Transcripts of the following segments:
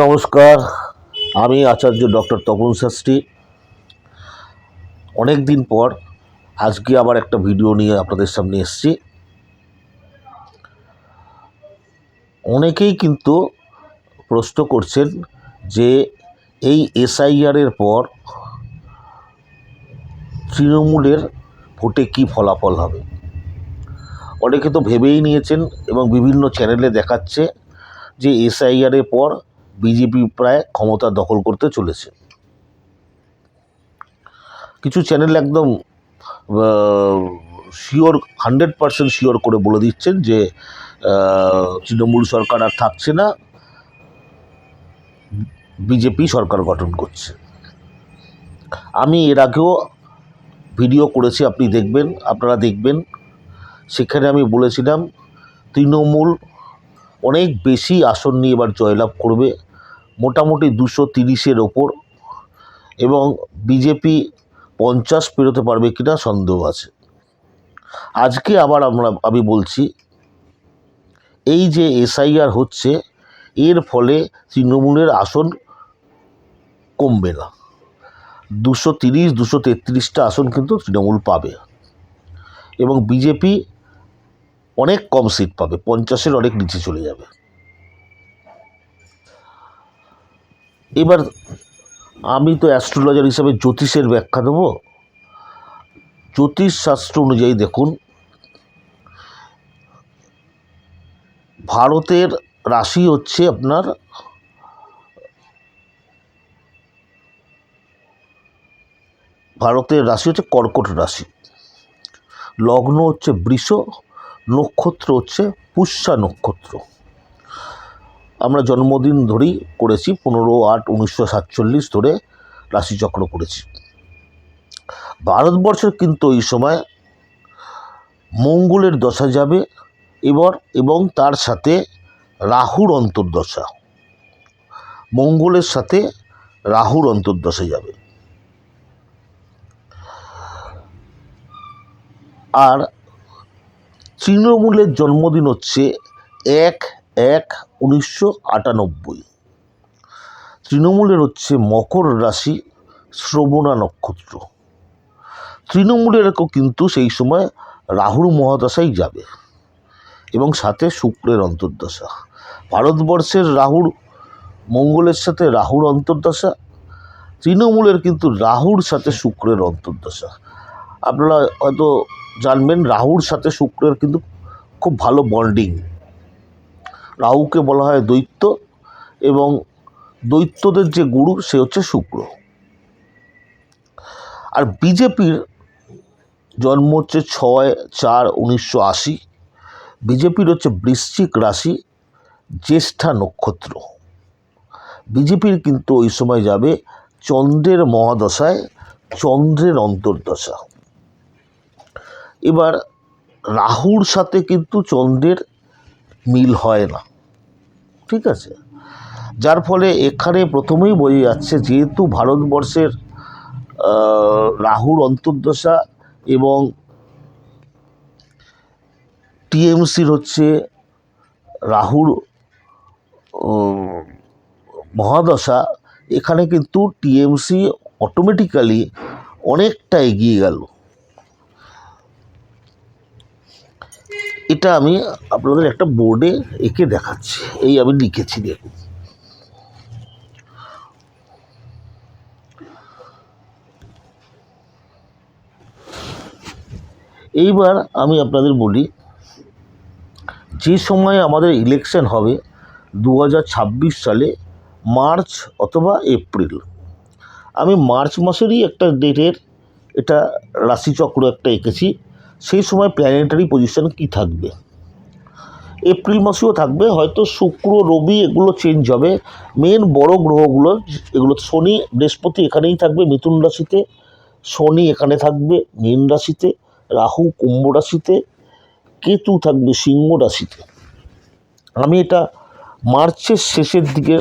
নমস্কার, আমি আচার্য ডক্টর তপন শাস্ত্রী। অনেক দিন পর আজকে আবার একটা ভিডিও নিয়ে আপনাদের সামনে এসেছি। অনেকেই কিন্তু প্রশ্ন করছেন যে এই এসআইআরের পর তৃণমূলের ভোটে কী ফলাফল হবে? অনেকে তো ভেবেই নিয়েছেন এবং বিভিন্ন চ্যানেলে দেখাচ্ছে যে এসআইআরের পর বিজেপি প্রায় ক্ষমতা দখল করতে চলেছে। কিছু চ্যানেল একদম শিওর হান্ড্রেড পারসেন্ট শিওর করে বলে দিচ্ছেন যে তৃণমূল সরকার আর থাকছে না, বিজেপি সরকার গঠন করছে। আমি এর আগেও ভিডিও করেছি, আপনি দেখবেন, আপনারা দেখবেন। সেখানে আমি বলেছিলাম, তৃণমূল অনেক বেশি আসন নিয়ে এবার জয়লাভ করবে। মোটামুটি দুশো তিরিশের ওপর। এবং বিজেপি পঞ্চাশ পেরোতে পারবে কিনা সন্দেহ আছে। আজকে আবার আমরা, আমি বলছি, এই যে এসআইআর হচ্ছে, এর ফলে তৃণমূলের আসন কমবে না। দুশো তিরিশ, দুশো তেত্রিশটা আসন কিন্তু তৃণমূল পাবে। এবং বিজেপি অনেক কম সিট পাবে, পঞ্চাশের অনেক নিচে চলে যাবে। এবার আমি তো অ্যাস্ট্রোলজার হিসাবে জ্যোতিষের ব্যাখ্যা দেবো। জ্যোতিষ শাস্ত্র অনুযায়ী দেখুন, ভারতের রাশি হচ্ছে আপনার ভারতের রাশি হচ্ছে কর্কট রাশি। লগ্ন হচ্ছে বৃষ নক্ষত্র হচ্ছে পুষ্যা নক্ষত্র। আমরা জন্মদিন ধরেই করেছি, পনেরো আট উনিশশো সাতচল্লিশ ধরে রাশিচক্র করেছি। ভারতবর্ষের কিন্তু এই সময় মঙ্গলের দশা যাবে এবার এবং তার সাথে রাহুর অন্তর্দশা। মঙ্গলের সাথে রাহুর অন্তর্দশা যাবে। আর তৃণমূলের জন্মদিন হচ্ছে এক এক উনিশশো আটানব্বই। তৃণমূলের হচ্ছে মকর রাশি শ্রবণা নক্ষত্র। তৃণমূলেরও কিন্তু সেই সময় রাহুর মহাদশাই যাবে এবং সাথে শুক্রের অন্তর্দশা। ভারতবর্ষের রাহুর মঙ্গলের সাথে রাহুর অন্তর্দশা, তৃণমূলের কিন্তু রাহুর সাথে শুক্রের অন্তর্দশা। আপনারা হয়তো জানবেন রাহুর সাথে শুক্রের কিন্তু খুব ভালো বন্ডিং রাহুকে বলা হয় দৈত্য এবং দৈত্যদের যে গুরু সে হচ্ছে শুক্র। আর বিজেপির জন্ম হচ্ছে ছয় চার উনিশশো আশি। বিজেপির হচ্ছে বৃশ্চিক রাশি জ্যেষ্ঠা নক্ষত্র। বিজেপির কিন্তু ওই সময় যাবে চন্দ্রের মহাদশায়, চন্দ্রের অন্তর্দশা। এবার রাহুর সাথে কিন্তু চন্দ্রের মিল হয় না। ঠিক আছে? যার ফলে এখানে প্রথমেই বোঝা যাচ্ছে যেহেতু ভারতবর্ষের রাহুর অন্তর্দশা এবং টিএমসির হচ্ছে রাহুর মহাদশা, এখানে কিন্তু টিএমসি অটোমেটিক্যালি অনেকটা এগিয়ে গেল। এটা আমি আপনাদের একটা বোর্ডে এঁকে দেখাচ্ছি। এই আমি লিখেছি, দেখুন। এইবার আমি আপনাদের বলি, যে সময় আমাদের ইলেকশন হবে দু হাজার ছাব্বিশ সালে, মার্চ অথবা এপ্রিল। আমি মার্চ মাসেরই একটা ডেটের এটা রাশিচক্র একটা এঁকেছি। সেই সময় প্ল্যানেটারি পজিশন কি থাকবে? এপ্রিল মাসেও থাকবে, হয়তো শুক্র, রবি এগুলো চেঞ্জ হবে। মেন বড় গ্রহগুলো, এগুলো শনি, বৃহস্পতি এখানেই থাকবে, মিথুন রাশিতে, শনি এখানে থাকবে, মীন রাশিতে, রাহু কুম্ভ রাশিতে, কেতু থাকবে সিংহ রাশিতে। আমি এটা মার্চের শেষের দিকে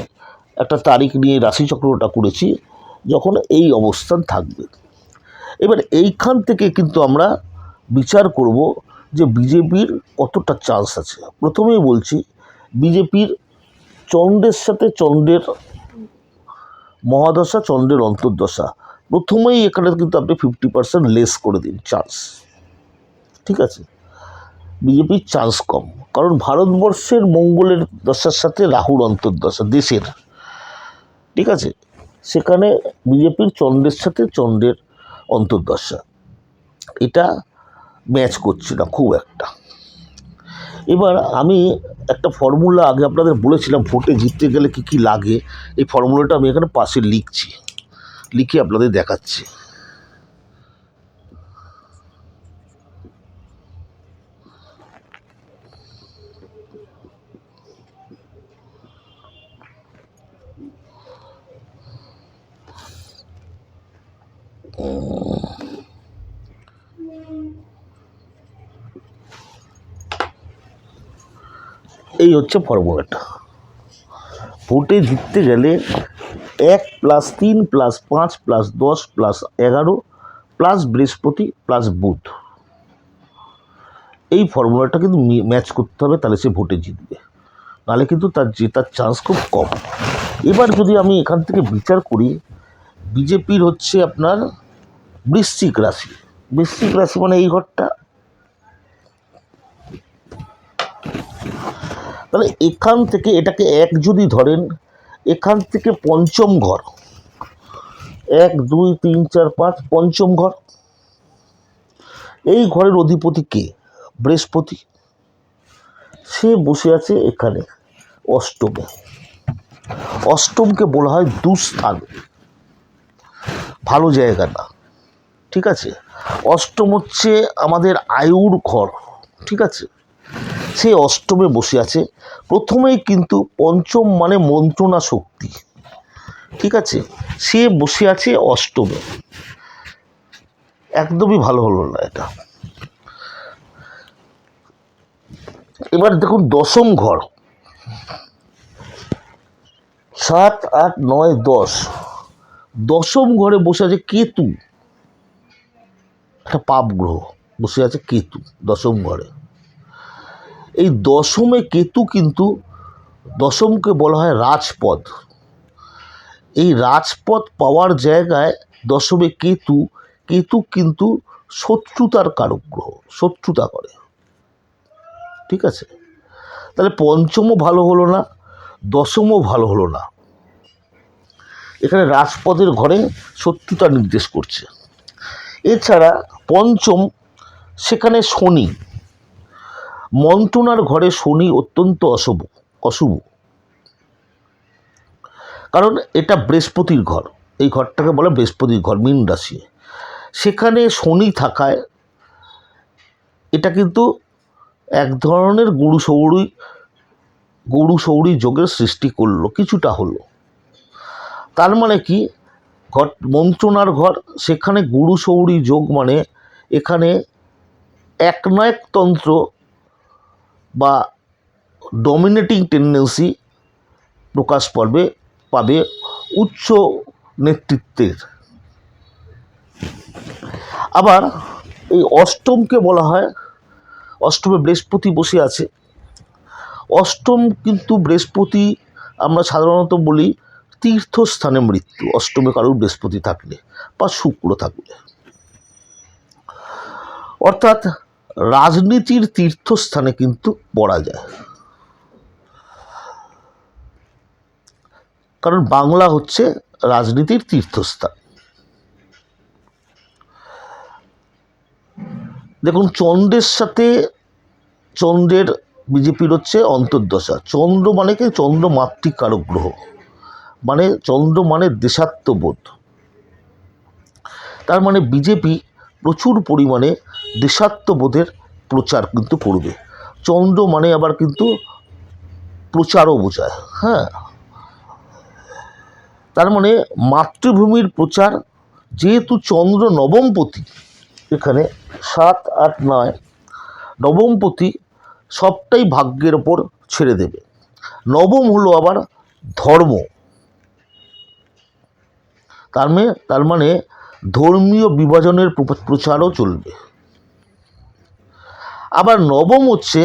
একটা তারিখ নিয়ে রাশিচক্রটা করেছি, যখন এই অবস্থান থাকবে। এবার এইখান থেকে কিন্তু আমরা বিচার করব যে বিজেপির কতটা চান্স আছে। প্রথমেই বলছি, বিজেপির চন্দ্রের সাথে চন্দ্রের মহাদশা, চন্দ্রের অন্তর্দশা। প্রথমেই এখানে কিন্তু আপনি ফিফটি পার্সেন্ট লেস করে দিন চান্স ঠিক আছে? বিজেপির চান্স কম। কারণ ভারতবর্ষের মঙ্গলের দশার সাথে রাহুর অন্তর্দশা, দেশের। ঠিক আছে? সেখানে বিজেপির চন্দ্রের সাথে চন্দ্রের অন্তর্দশা। এটা ম্যাচ করছে না, খুব একটা। এবার আমি একটা ফর্মুলা আগে আপনাদের বলেছিলাম, ভোটে জিততে গেলে কি কি লাগে, এই ফর্মুলাটা আমি এখানে পাশে লিখছি, লিখে আপনাদের দেখাচ্ছি। এই হচ্ছে ফর্মুলাটা। ভোটে জিততে গেলে এক প্লাস তিন প্লাস পাঁচ প্লাস দশ প্লাস এগারো প্লাস বৃহস্পতি প্লাস বুধ। এই ফর্মুলাটা কিন্তু ম্যাচ করতে হবে, তাহলে সে ভোটে জিতবে। নাহলে কিন্তু তার জেতার চান্স খুব কম। এবার যদি আমি এখান থেকে বিচার করি, বিজেপির হচ্ছে আপনার বৃশ্চিক রাশি। বৃশ্চিক রাশি মানে এই ঘরটা। তাহলে এখান থেকে এটাকে এক যদি ধরেন, এখান থেকে পঞ্চম ঘর। এক, দুই, তিন, চার, পাঁচ, পঞ্চম ঘর। এই ঘরের অধিপতি কে? বৃহস্পতি। সে বসে আছে এখানে অষ্টমে। অষ্টমকে বলা হয় দুস্থান। ভালো জায়গা না। ঠিক আছে? অষ্টম হচ্ছে আমাদের আয়ুর ঘর। ঠিক আছে? সে অষ্টমে বসে আছে। প্রথমেই কিন্তু পঞ্চম মানে মন্ত্রণা শক্তি। ঠিক আছে? সে বসে আছে অষ্টমে। একদমই ভালো হলো না এটা। এবার দেখুন দশম ঘর। সাত, আট, নয়, দশ। দশম ঘরে বসে আছে কেতু। একটা পাপ গ্রহ বসে আছে কেতু দশম ঘরে। এই দশমে কেতু কিন্তু দশমকে বলা হয় রাজপথ। এই রাজপথ পাওয়ার জায়গায় দশমে কেতু কেতু কিন্তু শত্রুতার কারক গ্রহ শত্রুতা করে। ঠিক আছে? তাহলে পঞ্চমও ভালো হলো না, দশমও ভালো হলো না। এখানে রাজপদের ঘরে শত্রুতা নির্দেশ করছে। এছাড়া পঞ্চম, সেখানে শনি। মন্ত্রণার ঘরে শনি অত্যন্ত অশুভ অশুভ। কারণ এটা বৃহস্পতির ঘর, এই ঘরটাকে বলে বৃহস্পতির ঘর, মীন রাশি। সেখানে শনি থাকায় এটা কিন্তু এক ধরনের গরু সৌরি গরু সৌরি যোগের সৃষ্টি করল, কিছুটা হলো। তার মানে কি? ঘর মন্ত্রণার ঘর, সেখানে গুরু সৌরি যোগ মানে এখানে একনায়কতন্ত্র বা ডমিনেটিং টেন্ডেন্সি প্রকাশ পাবে পাবে উচ্চ নেতৃত্বের। আবার এই অষ্টমকে বলা হয়, অষ্টমে বৃহস্পতি বসে আছে। অষ্টম কিন্তু বৃহস্পতি আমরা সাধারণত বলি তীর্থস্থানে মৃত্যু, অষ্টমে কারোর বৃহস্পতি থাকলে বা শুক্র থাকলে। অর্থাৎ রাজনীতির তীর্থস্থানে কিন্তু পড়া যায়। কারণ বাংলা হচ্ছে রাজনীতির তীর্থস্থান। দেখুন, চন্দ্রের সাথে চন্দ্রের বিজেপির হচ্ছে অন্তর্দশা। চন্দ্র মানে কি? চন্দ্র মাতৃকারক গ্রহ। মানে চন্দ্র মানে দেশাত্মবোধ। তার মানে বিজেপি প্রচুর পরিমাণে দেশাত্মবোধের প্রচার কিন্তু করবে। চন্দ্র মানে আবার কিন্তু প্রচারও বোঝায় হ্যাঁ। তার মানে মাতৃভূমির প্রচার, যেহেতু চন্দ্র নবমপতি, এখানে সাত, আট, নয়, নবমপতি সবটাই ভাগ্যের ওপর ছেড়ে দেবে। নবম হলো আবার ধর্ম। তার মানে তার মানে ধর্মীয় বিভাজনের প্রচারও চলবে। আবার নবম হচ্ছে,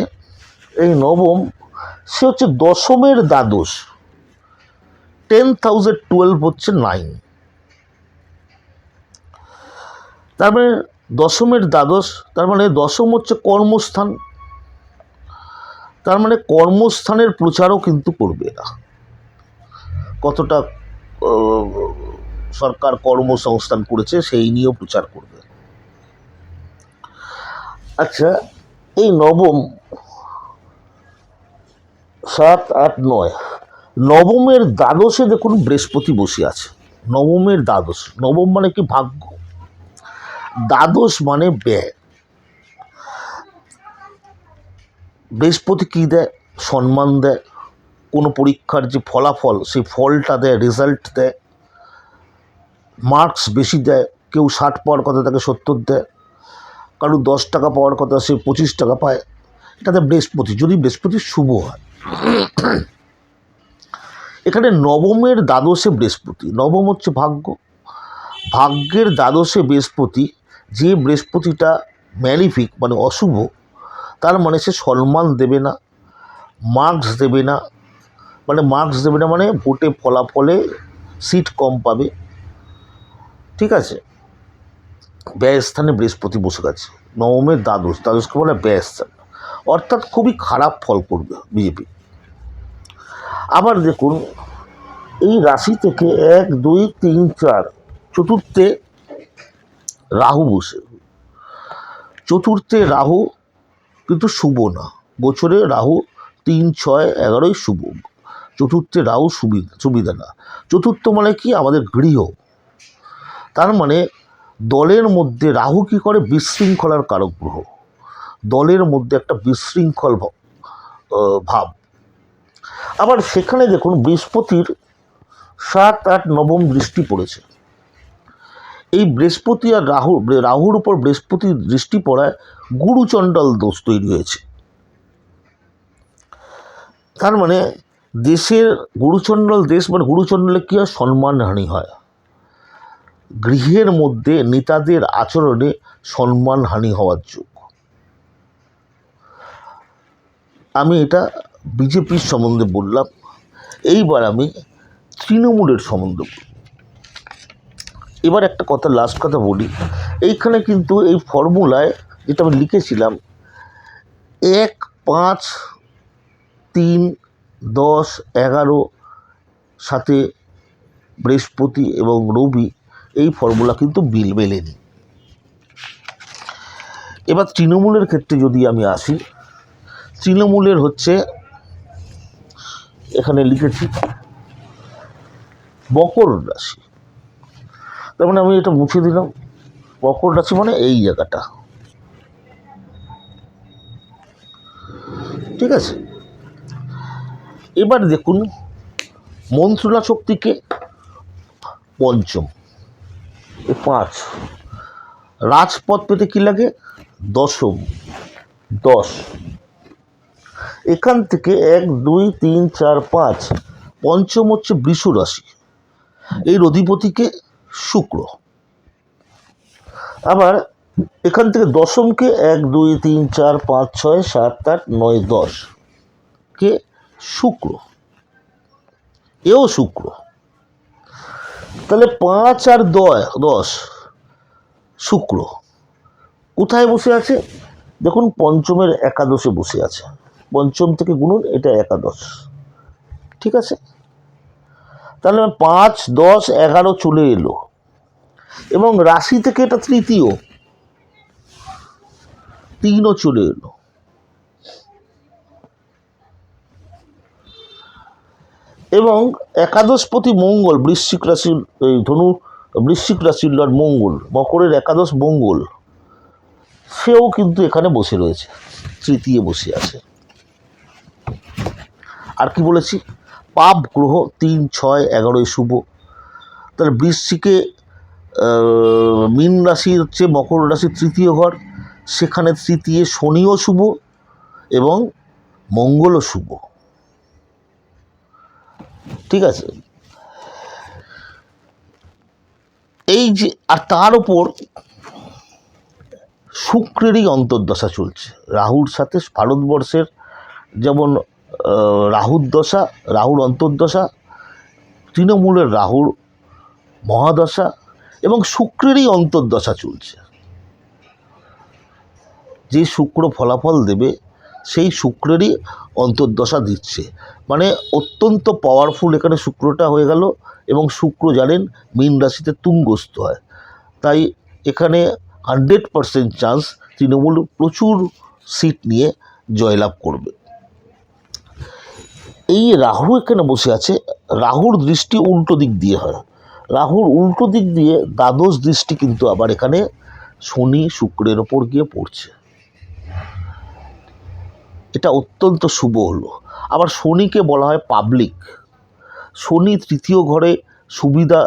এই নবম, সে হচ্ছে দশমের দ্বাদশ। টেন থাউজেন্ড টুয়েলভ হচ্ছে নাইন তার মানে দশমের দ্বাদশ, তার মানে দশম হচ্ছে কর্মস্থান। তার মানে কর্মস্থানের প্রচারও কিন্তু করবে না। কতটা সরকার কর্মসংস্থান করেছে সেই নিয়েও প্রচার করবে। আচ্ছা এই নবম সাত, আট, নয়। নবমের দ্বাদশে দেখুন বৃহস্পতি বসে আছে। নবমের দ্বাদশ। নবম মানে কি ভাগ্য? দ্বাদশ মানে ব্যয়। বৃহস্পতি কী দেয়? সম্মান দেয়। কোনো পরীক্ষার যে ফলাফল, সেই ফলটা দেয় রেজাল্ট দেয়। মার্কস বেশি দেয়। কেউ ষাট পাওয়ার কথা তাকে সত্তর দেয়। কারও দশ টাকা পাওয়ার কথা সে পঁচিশ টাকা পায়, এটাতে বৃহস্পতি, যদি বৃহস্পতি শুভ হয়। এখানে নবমের দ্বাদশে বৃহস্পতি, নবম হচ্ছে ভাগ্য। ভাগ্যের দ্বাদশে বৃহস্পতি, যে বৃহস্পতিটা ম্যালিফিক মানে অশুভ, তার মানে সে সম্মান দেবে না, মার্কস দেবে না। মানে মার্কস দেবে না মানে ভোটে ফলাফলে সিট কম পাবে। ঠিক আছে? ব্যয়স্থানে বৃহস্পতি বসে গেছে। নবমের দ্বাদশ, দ্বাদশকে বলে ব্যয়স্থান। অর্থাৎ খুবই খারাপ ফল করবে বিজেপি। আবার দেখুন, এই রাশি থেকে এক, দুই, তিন, চার, চতুর্থে রাহু বসে। চতুর্থে রাহু কিন্তু শুভ না। বছরে রাহু তিন, ছয়, এগারোই শুভ। চতুর্থে রাহু সুবিধা সুবিধা না। চতুর্থ মানে কি? আমাদের গৃহ। তার মানে দলের মধ্যে রাহু কী করে বিশৃঙ্খলার কারক গ্রহ? দলের মধ্যে একটা বিশৃঙ্খল ভাব। আবার সেখানে দেখুন বৃহস্পতির সাত, আট, নবম দৃষ্টি পড়েছে। এই বৃহস্পতি আর রাহু রাহুর উপর বৃহস্পতির দৃষ্টি পড়ায় গুরুচণ্ডাল দোষ তৈরি হয়েছে। তার মানে দেশের গুরুচণ্ডাল দেশ মানে গুরুচণ্ডালে কী হয়? সম্মানহানি হয়। গৃহের মধ্যে নেতাদের আচরণে সম্মানহানি হওয়ার যোগ। আমি এটা বিজেপির সম্বন্ধে বললাম, এইবার আমি তৃণমূলের সম্বন্ধে বলব। এবার একটা কথা লাস্ট কথা বলি। এইখানে কিন্তু এই ফর্মুলায় যেটা আমি লিখেছিলাম, এক, পাঁচ, তিন, দশ, এগারো, সাথে বৃহস্পতি এবং রবি এই ফর্মুলা কিন্তু বিল মেলেনি। এবার তৃণমূলের ক্ষেত্রে যদি আমি আসি, তৃণমূলের হচ্ছে, এখানে লিখেছি মকর রাশি। তার মানে আমি এটা মুছে দিলাম। মকর রাশি মানে এই জায়গাটা। ঠিক আছে? এবার দেখুন মন্ত্রণা শক্তিকে পঞ্চম। পাঁচ। রাজপথ পেতে কী লাগে? দশম। দশ। এখান থেকে এক, দুই, তিন, চার, পাঁচ, পঞ্চম হচ্ছে বৃষ রাশি। এর অধিপতিকে শুক্র। আবার এখান থেকে দশমকে এক, দুই, তিন, চার, পাঁচ, ছয়, সাত, আট, নয়, দশ। কে? শুক্র। এও শুক্র। তাহলে পাঁচ আর দয় দশ, শুক্র। কোথায় বসে আছে? দেখুন, পঞ্চমের একাদশে বসে আছে। পঞ্চম থেকে গুনুন, এটা একাদশ। ঠিক আছে? তাহলে পাঁচ, দশ, এগারো চলে এলো। এবং রাশি থেকে এটা তৃতীয়। তিনও চলে এলো। এবং একাদশপতি মঙ্গল, বৃশ্চিক রাশির এই ধনু, বৃশ্চিক রাশির লর্ড মঙ্গল, মকরের একাদশ মঙ্গল, সেও কিন্তু এখানে বসে রয়েছে, তৃতীয় বসে আছে। আর কি বলেছি? পাপ গ্রহ তিন, ছয় এগারোই শুভ। তাহলে বৃশ্চিকে মীন রাশি হচ্ছে মকর রাশির তৃতীয় ঘর, সেখানে তৃতীয় শনিও শুভ এবং মঙ্গলও শুভ। ঠিক আছে? এই যে, আর তার ওপর শুক্রেরই অন্তর্দশা চলছে। রাহুর সাথে ভারতবর্ষের যেমন রাহুর দশা, রাহুর অন্তর্দশা, তৃণমূলের রাহুর মহাদশা এবং শুক্রেরই অন্তর্দশা চলছে। যে শুক্র ফলাফল দেবে সেই শুক্রেরই অন্তর্দশা দিচ্ছে। মানে অত্যন্ত পাওয়ারফুল এখানে শুক্রটা হয়ে গেল এবং শুক্র জানেন মীন রাশিতে তুঙ্গস্থ হয়। তাই এখানে হান্ড্রেড পারসেন্ট চান্স তৃণমূল প্রচুর সিট নিয়ে জয়লাভ করবে। এই রাহু এখানে বসে আছে। রাহুর দৃষ্টি উল্টো দিক দিয়ে হয়। রাহুর উল্টো দিক দিয়ে দ্বাদশ দৃষ্টি কিন্তু আবার এখানে শনি শুক্রের ওপর গিয়ে পড়ছে। এটা অত্যন্ত শুভ হলো। আবার শনিকে বলা হয় পাবলিক শনি তৃতীয় ঘরে সুবিধা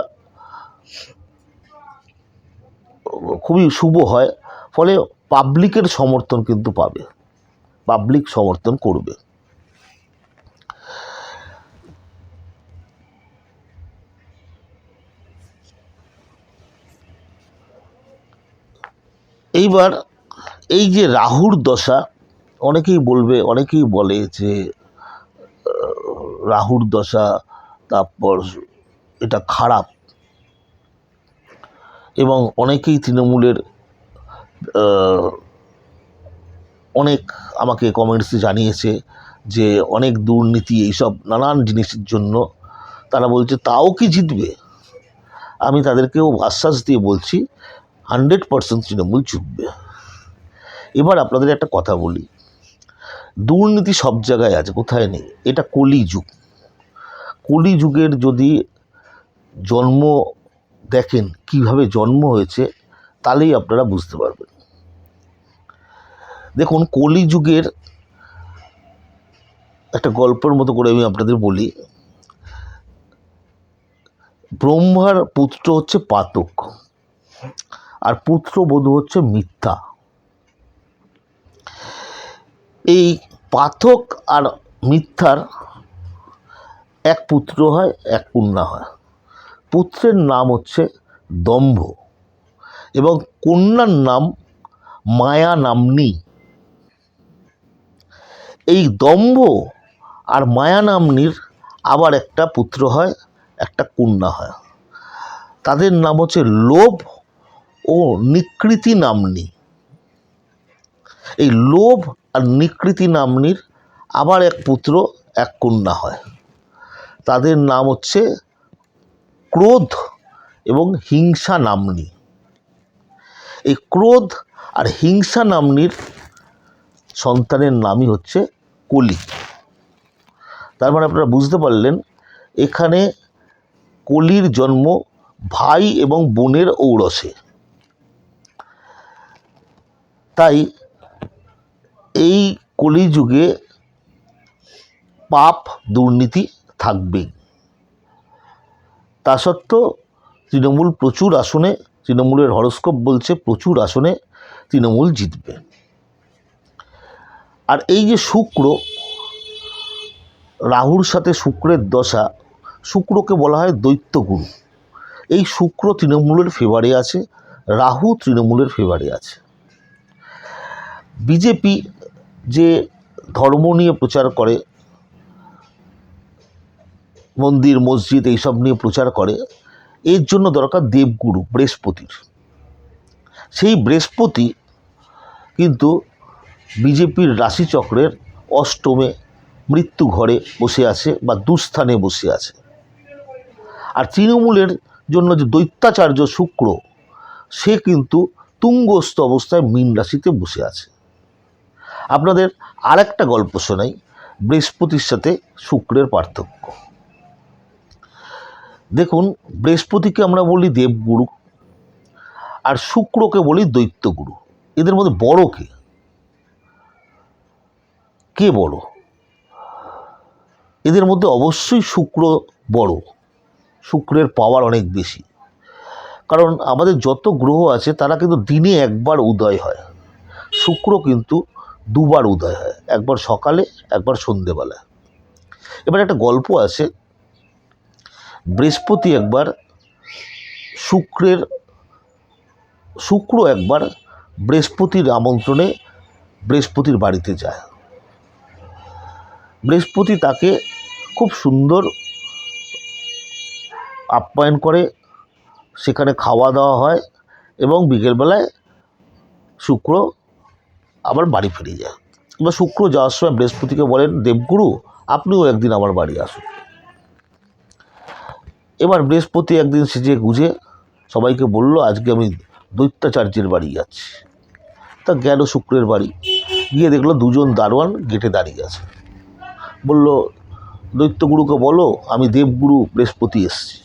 খুবই শুভ হয়, ফলে পাবলিকের সমর্থন কিন্তু পাবে। পাবলিক সমর্থন করবে। এইবার এই যে রাহুর দশা অনেকেই বলবে, অনেকেই বলে যে রাহুর দশা, তারপর এটা খারাপ। এবং অনেকেই তৃণমূলের অনেক আমাকে কমেন্টসে জানিয়েছে যে, অনেক দুর্নীতি, এইসব নানান জিনিসের জন্য তারা বলছে, তাও কি জিতবে? আমি তাদেরকেও আশ্বাস দিয়ে বলছি, হান্ড্রেড পার্সেন্ট তৃণমূল জিতবে এবার আপনাদের একটা কথা বলি। দুর্নীতি সব জায়গায় আছে, কোথায় নেই? এটা কলিযুগ। কলিযুগের যদি জন্ম দেখেন, কীভাবে জন্ম হয়েছে, তাহলেই আপনারা বুঝতে পারবেন। দেখুন, কলিযুগের একটা গল্পের মতো করে আমি আপনাদের বলি। ব্রহ্মার পুত্র হচ্ছে পাতক, আর পুত্র পুত্রবধূ হচ্ছে মিথ্যা। এই পাথক আর মিথ্যার এক পুত্র হয়, এক কন্যা হয়। পুত্রের নাম হচ্ছে দম্ভ এবং কন্যার নাম মায়া নামনি। এই দম্ভ আর মায়া নামনির আবার একটা পুত্র হয়, একটা কন্যা হয়। তাদের নাম হচ্ছে লোভ ও নিকৃতি নামনি। এই লোভ আর নিকৃতি নামনির আবার এক পুত্র, এক কন্যা হয়। তাদের নাম হচ্ছে ক্রোধ এবং হিংসা নামনি। এই ক্রোধ আর হিংসা নামনির সন্তানের নামই হচ্ছে কলি। তার মানে আপনারা বুঝতে পারলেন, এখানে কলির জন্ম ভাই এবং বোনের ঔরসে। তাই এই কলিযুগে পাপ দুর্নীতি থাকবেই তা সত্ত্বেও তৃণমূল প্রচুর আসনে, তৃণমূলের হরস্কোপ বলছে প্রচুর আসনে তৃণমূল জিতবে। আর এই যে শুক্র, রাহুর সাথে শুক্রের দশা, শুক্রকে বলা হয় দৈত্যগুরু। এই শুক্র তৃণমূলের ফেভারে আছে, রাহু তৃণমূলের ফেভারে আছে। বিজেপি যে ধর্ম নিয়ে প্রচার করে, মন্দির, মসজিদ এইসব নিয়ে প্রচার করে, এর জন্য দরকার দেবগুরু, বৃহস্পতির। সেই বৃহস্পতি কিন্তু বিজেপির রাশিচক্রের অষ্টমে মৃত্যু ঘরে বসে আছে বা দুস্থানে বসে আছে। আর তৃণমূলের জন্য যে দৈত্যাচার্য শুক্র, সে কিন্তু তুঙ্গস্থ অবস্থায় মীন রাশিতে বসে আছে। আপনাদের আর একটা গল্প শোনাই, বৃহস্পতির সাথে শুক্রের পার্থক্য। দেখুন, বৃহস্পতিকে আমরা বলি দেবগুরু আর শুক্রকে বলি দৈত্যগুরু। এদের মধ্যে বড় কে? কে বড়? এদের মধ্যে অবশ্যই শুক্র বড়। শুক্রের পাওয়ার অনেক বেশি। কারণ আমাদের যত গ্রহ আছে, তারা কিন্তু দিনে একবার উদয় হয়। শুক্র কিন্তু দুবার উদয় হয়, একবার সকালে, একবার সন্ধেবেলা। এবার একটা গল্প আছে। বৃহস্পতি একবার শুক্রের, শুক্র একবার বৃহস্পতির আমন্ত্রণে বৃহস্পতির বাড়িতে যায়। বৃহস্পতি তাকে খুব সুন্দর আপ্যায়ন করে, সেখানে খাওয়া দাওয়া হয় এবং বিকেলবেলায় শুক্র আবার বাড়ি ফিরে যায়। এবার শুক্র যাওয়ার সময় বৃহস্পতিকে বলেন, দেবগুরু, আপনিও একদিন আমার বাড়ি আসুন। এবার বৃহস্পতি একদিন সেজে গুজে সবাইকে বলল, আজকে আমি দৈত্যাচার্যের বাড়ি যাচ্ছি। তা গেল শুক্রের বাড়ি। গিয়ে দেখল দুজন দারোয়ান গেটে দাঁড়িয়ে আছে। বলল, দৈত্যগুরুকে বলো, আমি দেবগুরু বৃহস্পতি এসছি।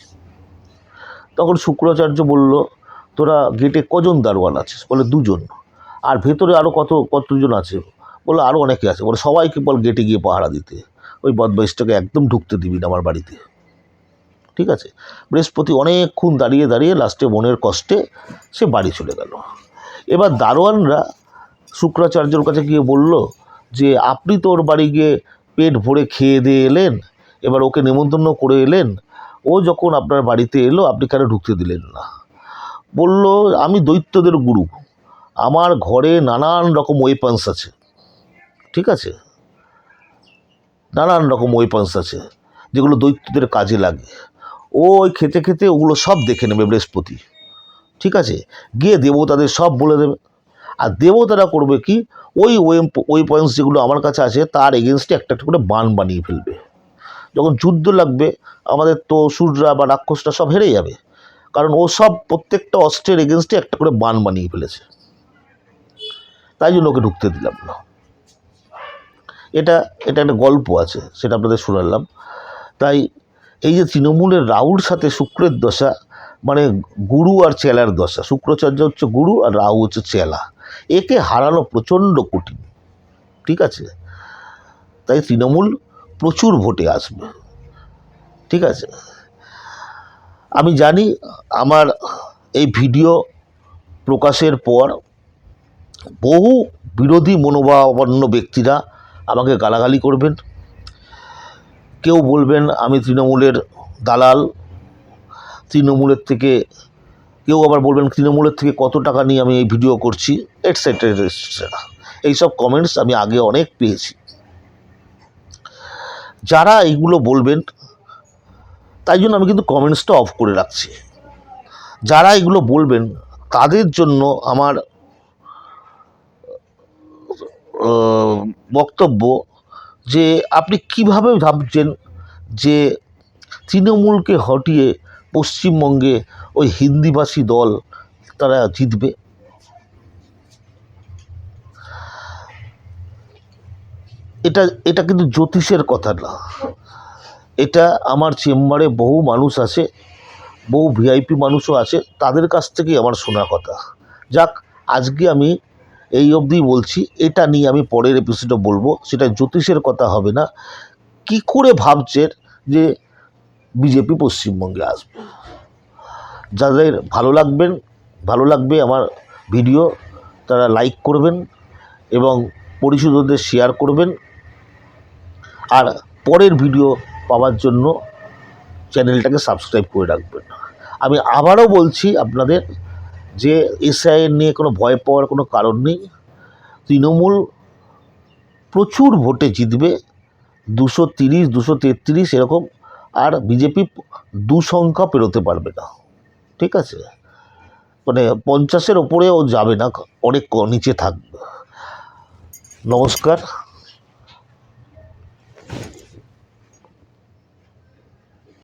তখন শুক্রাচার্য বলল, তোরা গেটে কজন দারোয়ান আছিস? বলে, দুজন। আর ভেতরে আরও কত, কতজন আছে? বলে আরও অনেকে আছে। বলে সবাইকে বল গেটে গিয়ে পাহারা দিতে। ওই বদমাইশটাকে একদম ঢুকতে দিবি না আমার বাড়িতে। ঠিক আছে? বৃহস্পতি অনেকক্ষণ দাঁড়িয়ে দাঁড়িয়ে লাস্টে মনের কষ্টে সে বাড়ি চলে গেল। এবার দারোয়ানরা শুক্রাচার্যর কাছে গিয়ে বলল যে, আপনি তো ওর বাড়ি গিয়ে পেট ভরে খেয়ে দিয়ে এলেন, এবার ওকে নেমন্তন্ন করে এলেন। ও যখন আপনার বাড়িতে এলো, আপনি কেন ঢুকতে দিলেন না? বলল, আমি দৈত্যদের গুরু। আমার ঘরে নানান রকম ওয়েপন্স আছে। ঠিক আছে? নানান রকম ওয়েপন্স আছে, যেগুলো দৈত্যদের কাজে লাগে। ও ওই খেতে খেতে ওগুলো সব দেখে নেবে বৃহস্পতি। ঠিক আছে? গিয়ে দেবতাদের সব বলে দেবে। আর দেবতারা করবে কি? ওই ওয়েম পয়েন্টস যেগুলো আমার কাছে আছে, তার এগেনস্টে একটা একটা করে বান বানিয়ে ফেলবে। যখন যুদ্ধ লাগবে, আমাদের তো সুররা বা রাক্ষসরা সব হেরে যাবে। কারণ ও সব প্রত্যেকটা অস্ত্রের এগেনস্টে একটা করে বান বানিয়ে ফেলেছে। তাই জন্য ওকে ঢুকতে দিলাম না। এটা এটা একটা গল্প আছে, সেটা আপনাদের শোনালাম। তাই এই যে তৃণমূলের রাহুর সাথে শুক্রের দশা মানে গুরু আর চেলার দশা শুক্রাচার্য হচ্ছে গুরু আর রাহু হচ্ছে চেলা, একে হারানো প্রচণ্ড কঠিন ঠিক আছে? তাই তৃণমূল প্রচুর ভোটে আসবে, ঠিক আছে? আমি জানি আমার এই ভিডিও প্রকাশের পর বহু বিরোধী মনোভাবাপন্ন ব্যক্তিরা আমাকে গালাগালি করবেন। কেউ বলবেন, আমি তৃণমূলের দালাল। তৃণমূলের থেকে কেউ আবার বলবেন, তৃণমূলের থেকে কত টাকা নিয়ে আমি এই ভিডিও করছি? এটসেট্রা এটসেট্রা এইসব কমেন্টস আমি আগে অনেক পেয়েছি। যারা এইগুলো বলবেন, তাই জন্য আমি কিন্তু কমেন্টসটা অফ করে রাখছি। যারা এগুলো বলবেন, তাদের জন্য আমার বক্তব্য যে আপনি কীভাবে ভাবছেন যে তৃণমূলকে হটিয়ে পশ্চিমবঙ্গে ওই হিন্দিভাষী দল তারা জিতবে? এটা এটা কিন্তু জ্যোতিষের কথা না। এটা আমার চেম্বারে বহু মানুষ আছে, বহু ভিআইপি মানুষও আছে, তাদের কাছ থেকেই আমার শোনা কথা। যাক, আজকে আমি এই অবধি বলছি, এটা নিয়ে আমি পরের এপিসোডে বলব। সেটা জ্যোতিষের কথা হবে না। কি করে ভাবছেন যে বিজেপি পশ্চিমবঙ্গে আসবে? যাদের ভালো লাগবেন, ভালো লাগবে আমার ভিডিও তারা লাইক করবেন এবং পরিচিতদের শেয়ার করবেন। আর পরের ভিডিও পাওয়ার জন্য চ্যানেলটাকে সাবস্ক্রাইব করে রাখবেন। আমি আবারও বলছি আপনাদের যে এসআইএর নিয়ে কোনো ভয় পাওয়ার কোনো কারণ নেই। তৃণমূল প্রচুর ভোটে জিতবে, দুশো তিরিশ, দুশো তেত্রিশ এরকম, আর বিজেপি দু সংখ্যা পেরোতে পারবে না। ঠিক আছে? মানে পঞ্চাশের ওপরেও যাবে না, অনেক নিচে থাকবে। নমস্কার।